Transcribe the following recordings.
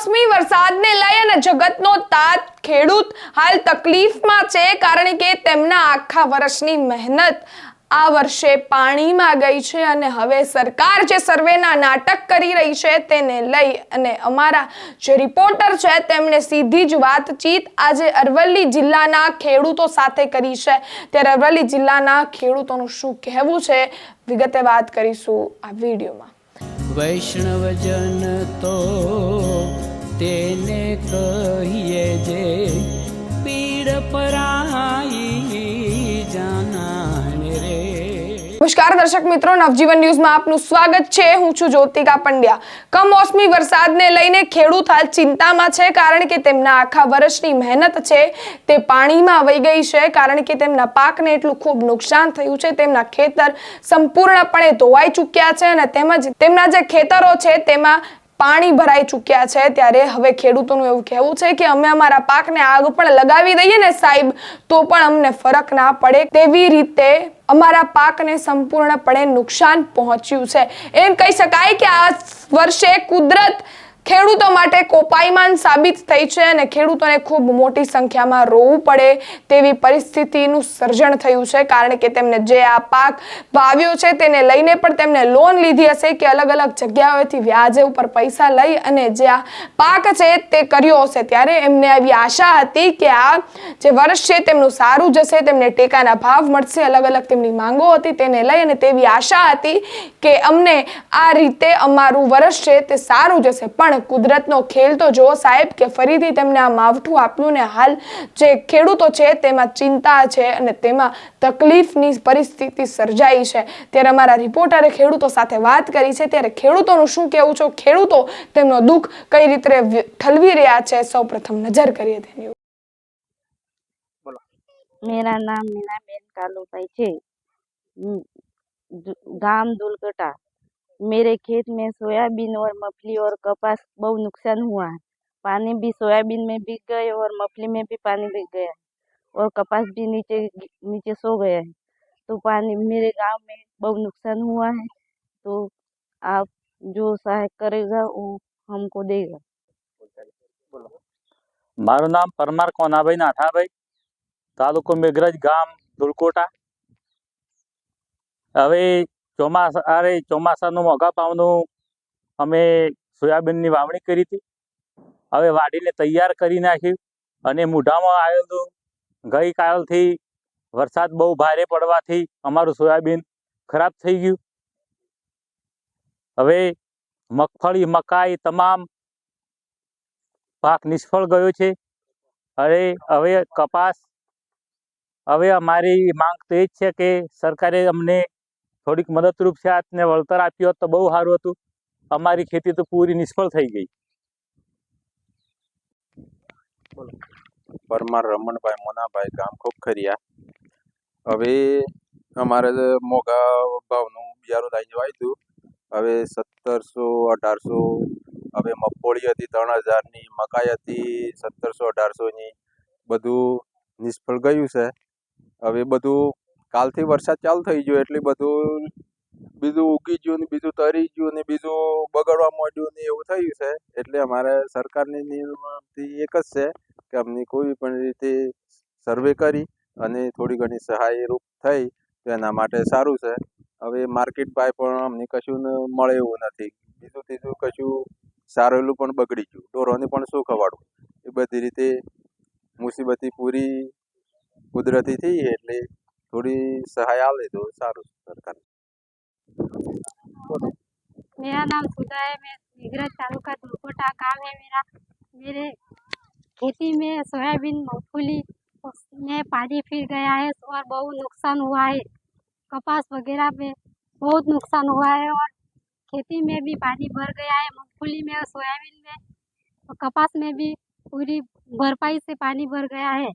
કમોસમી વરસાદને લઈ અને જગતનો તાત ખેડૂત હાલ તકલીફમાં છે, કારણ કે તેમના આખા વર્ષની મહેનત આ વર્ષે પાણીમાં ગઈ છે અને હવે સરકાર જે સર્વેના નાટક કરી રહી છે તેને લઈ અને અમારા જે રિપોર્ટર છે તેમણે સીધી જ વાતચીત આજે અરવલ્લી જિલ્લાના ખેડૂતો સાથે કરી છે. ત્યારે અરવલ્લી જિલ્લાના ખેડૂતોનું શું કહેવું છે, વિગતે વાત કરીશું આ વિડીયોમાં. વૈષ્ણવજન તો તેને કહીએ જે પીડ પરાઈ જાનાને રે. નમસ્કાર દર્શક મિત્રો, નવજીવન ન્યૂઝમાં આપનું સ્વાગત છે. હું છું જ્યોતિકા પંડ્યા. કમોસમી વરસાદને લઈને ખેડૂત હાલ ચિંતામાં છે કારણ કે તેમના આખા વર્ષની મહેનત છે તે પાણીમાં વહી ગઈ છે કારણ કે તેમના પાકને એટલું ખૂબ નુકસાન થયું છે. તેમના ખેતર સંપૂર્ણપણે ધોવાઈ ચૂક્યા છે અને તેમજ તેમના જે ખેતરો છે તેમાં પાણી ભરાઈ ચૂક્યા છે ત્યારે હવે ખેડૂતોનું એવું કહેવું છે કે અમે અમારા પાકને આગ પણ લગાવી દઈએ ને સાહેબ, તો પણ અમને ફરક ના પડે. તેવી રીતે અમારા પાકને સંપૂર્ણપણે નુકસાન પહોંચ્યું છે. એમ કહી શકાય કે આ વર્ષે કુદરત ખેડૂતો માટે કોપાયમાન સાબિત થઈ છે અને ખેડૂતોને ખૂબ મોટી સંખ્યામાં રોવું પડે તેવી પરિસ્થિતિનું સર્જન થયું છે, કારણ કે તેમને જે આ પાક વાવ્યો છે તેને લઈને પણ તેમને લોન લીધી હશે કે અલગ અલગ જગ્યાઓથી વ્યાજે ઉપર પૈસા લઈ અને જે આ પાક છે તે કર્યો હશે. ત્યારે એમને આવી આશા હતી કે આ જે વર્ષ છે તેમનું સારું જશે, તેમને ટેકાના ભાવ મળશે, અલગ અલગ તેમની માંગો હતી તેને લઈ અને તેવી આશા હતી કે અમને આ રીતે અમારું વર્ષ છે તે સારું જશે. પણ કુદરતનો ખેલ તો જો સાહેબ કે ફરીથી તેમને આ માવઠું આપ્યું ને હાલ જે ખેડૂતો છે તેમાં ચિંતા છે અને તેમાં તકલીફની પરિસ્થિતિ સર્જાઈ છે ત્યારે અમારા રિપોર્ટરે ખેડૂતો સાથે વાત કરી છે ત્યારે ખેડૂતોનું શું કહેવું છે ખેડૂતો તેમનો દુઃખ કઈ રીતે વ્ય- ઠલવી રહ્યા છે સૌ પ્રથમ નજર કરીએ તેની ઉપર. मेरा नाम मीनाबेन कालूभाई છે हम्म, दु- गांव दुलकटा मेरे खेत में सोयाबीन और मफली और कपास बहुत नुकसान हुआ है पानी भी सोयाबीन में बिक गए और मफली में भी पानी बिक गया है और कपास भी नीचे गि- नीचे सो गया है तो पानी मेरे गांव में बहुत नुकसान हुआ है तो आप जो सहायता करेगा वो हमको देगा મારું નામ પરમાર કોનાભાઈ નાથાભાઈ તાલુકો મેઘરજ ગામ દુલકોટા હવે ચોમાસા, અરે, ચોમાસાનું મોઘા પાવનું અમે સોયાબીનની વાવણી કરી હતી. હવે વાડીને તૈયાર કરી નાખ્યું અને મૂઢામાં આવેલું ગઈકાલથી વરસાદ બહુ ભારે પડવાથી અમારું સોયાબીન ખરાબ થઈ ગયું. હવે મગફળી, મકાઈ તમામ પાક નિષ્ફળ ગયો છે. અરે, હવે કપાસ, હવે અમારી માંગ તો એ જ છે કે સરકારે અમને થોડીક મદદરૂપ છે ને વળતર આપ્યું હોત તો બહુ સારું હતું. અમારી ખેતી તો પૂરી નિષ્ફળ થઈ ગઈ. પરમાર રમણભાઈ, મોનાભાઈ, ગામ ખોખરિયા. હવે અમારે મોગા ભાવનું બિયારું લાવી જવાય હતું હવે સત્તરસો અઢારસો, હવે મગફળી હતી ત્રણ હજારની, મકાઈ હતી સત્તરસો અઢારસોની. બધું નિષ્ફળ ગયું છે. હવે બધું કાલથી વરસાદ ચાલુ થઈ ગયો એટલે બધું બીજું ઉગી ગયું ને બીજું તરી ગયું ને બીજું બગડવા માંડ્યું ને એવું થયું છે. એટલે અમારે સરકારની નિયમથી એક જ છે કે અમને કોઈ પણ રીતે સર્વે કરી અને થોડી ઘણી સહાયરૂપ થઈ તો એના માટે સારું છે. હવે માર્કેટ ભાઈ પણ અમને કશું મળે એવું નથી. બીજું ત્રીજું કશું સારેલું પણ બગડી ગયું. ઢોરોને પણ શું ખવાડવું એ બધી રીતે મુસીબતી પૂરી કુદરતી થઈ એટલે થોડી સહાય આવે તો સારું સરકાર मेरा नाम सुधा है मैं निगरज तालुका दुलकोटा गाँव है मेरा मेरे खेती में सोयाबीन मूंगफली में पानी फिर गया है और बहुत नुकसान हुआ है कपास वगैरह में बहुत नुकसान हुआ है और खेती में भी पानी भर गया है मूंगफली में और सोयाबीन में और कपास में भी पूरी भरपाई से पानी भर गया है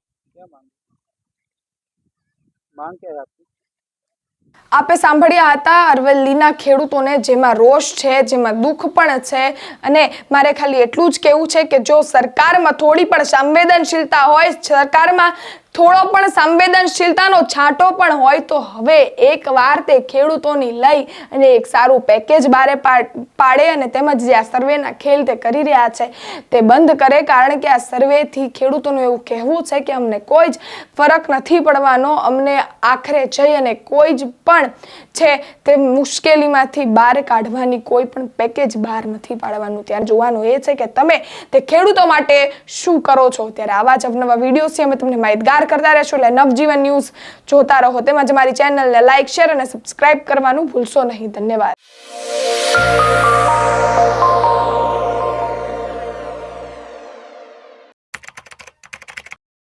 આપે સાંભળ્યા હતા અરવલ્લીના ખેડૂતોને જેમાં રોષ છે, જેમાં દુઃખ પણ છે અને મારે ખાલી એટલું જ કહેવું છે કે જો સરકારમાં થોડી પણ સંવેદનશીલતા હોય, સરકારમાં થોડો પણ સંવેદનશીલતાનો છાંટો પણ હોય તો હવે એકવાર તે ખેડૂતોની લઈ અને એક સારું પેકેજ બારે પાડે અને તેમજ જે આ સર્વેના ખેલ તે કરી રહ્યા છે, તે બંધ કરે. કારણ કે આ સર્વેથી ખેડૂતોનું એવું કહેવું છે કે અમને કોઈ જ ફરક નથી પડવાનો. અમને આખરે જઈ અને કોઈ જ પણ છે તે મુશ્કેલીમાંથી બહાર કાઢવાની કોઈ પણ પેકેજ બહાર નથી પાડવાનું. ત્યારે જોવાનું એ છે કે તમે તે ખેડૂતો માટે શું કરો છો? ત્યારે આવા જ અવનવા વિડીયોથી અમે તમને માહિતગાર કરતા રહેશો એટલે નવજીવન ન્યૂઝ જોતા રહો. તેમજ મારી ચેનલને લાઇક શેર અને સબસ્ક્રાઇબ કરવાનું ભૂલશો નહીં. ધન્યવાદ.